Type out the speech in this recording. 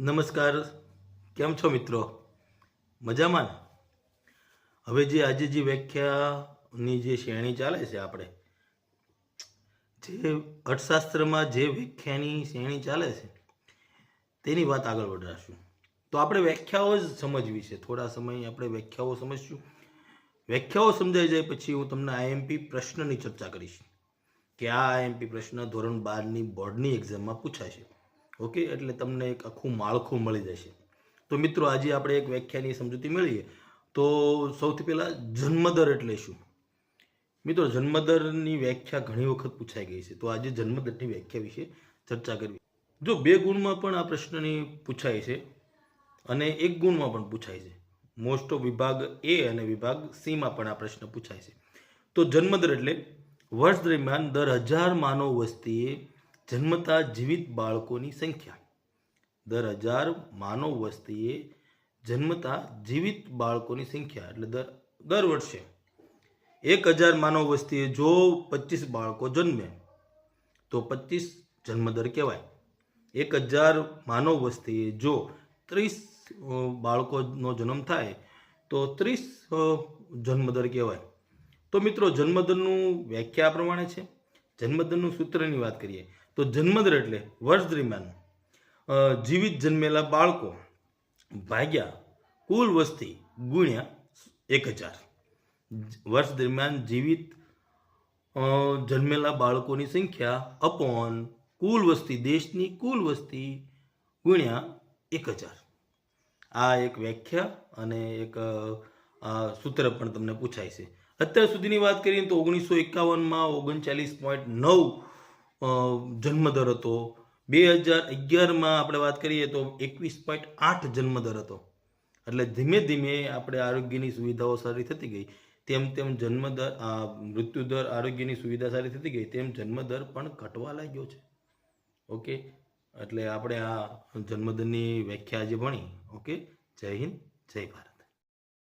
નમસ્કાર. કેમ છો મિત્રો? મજામાં હવે જે આજે જે વ્યાખ્યાની જે શ્રેણી ચાલે છે આપણે, જે અર્થશાસ્ત્રમાં જે વ્યાખ્યાની શ્રેણી ચાલે છે, તેની વાત આગળ વધારશું. તો આપણે વ્યાખ્યાઓ જ સમજવી છે. થોડા સમય આપણે વ્યાખ્યાઓ સમજશું. વ્યાખ્યાઓ સમજાઈ જાય પછી હું તમને આઈએમપી પ્રશ્નની ચર્ચા કરીશ. કે આ આઈએમપી પ્રશ્ન ધોરણ બારની બોર્ડની એક્ઝામમાં પૂછાશે. ઓકે? એટલે તમને એક આખું માળખું મળી જશે. તો મિત્રો, આજે આપણે એક વ્યાખ્યાની સમજૂતી મેળવીએ. તો સૌથી પહેલાં જન્મદર એટલે શું? મિત્રો, જન્મદરની વ્યાખ્યા ઘણી વખત પૂછાઈ ગઈ છે. તો આજે જન્મદરની વ્યાખ્યા વિશે ચર્ચા કરવી. જો બે ગુણમાં પણ આ પ્રશ્નની પૂછાય છે અને એક ગુણમાં પણ પૂછાય છે મોસ્ટ ઓફ વિભાગ એ અને વિભાગ સીમાં પણ આ પ્રશ્ન પૂછાય છે. તો જન્મદર એટલે વર્ષ દરમિયાન દર હજાર માનવ વસ્તીએ જન્મતા જીવિત બાળકોની સંખ્યા. દર હજાર માનવ વસ્તીએ જન્મતા જીવિત બાળકોની સંખ્યા, એટલે દર દર વર્ષે. એક હજાર માનવ વસ્તીએ જો પચીસ બાળકો જન્મે, તો પચીસ જન્મદર કહેવાય. એક હજાર માનવ વસ્તીએ જો ત્રીસ બાળકોનો જન્મ થાય, તો ત્રીસ જન્મદર કહેવાય. તો મિત્રો, જન્મદરનું વ્યાખ્યા પ્રમાણે છે. જન્મદરનું સૂત્રની વાત કરીએ, તો જન્મદર એટલે વર્ષ દરમિયાન જીવિત જન્મેલા બાળકો ભાગ્યા કુલ વસ્તી ગુણ્યા એક હજાર. વર્ષ દરમિયાન જીવિત જન્મેલા બાળકોની સંખ્યા અપોન કુલ વસ્તી દેશની કુલ વસ્તી ગુણ્યા એક હજાર. આ એક વ્યાખ્યા અને એક સૂત્ર પણ તમને પૂછાય છે. અત્યાર સુધીની વાત કરીએ તો ઓગણીસો એકાવનમાં ઓગણચાલીસ પોઈન્ટ નવ જન્મદર હતો. બે હજાર અગિયારમાં આપણે વાત કરીએ તો એકવીસ પોઈન્ટ આઠ જન્મદર હતો. એટલે ધીમે ધીમે આપણે આરોગ્યની સુવિધાઓ સારી થતી ગઈ. તેમ તેમ જન્મદર મૃત્યુદર આરોગ્યની સુવિધા સારી થતી ગઈ, તેમ જન્મદર પણ ઘટવા લાગ્યો છે. ઓકે? એટલે આપણે આ જન્મદરની વ્યાખ્યા આજે ભણી. ઓકે? જય હિન્દ, જય ભારત.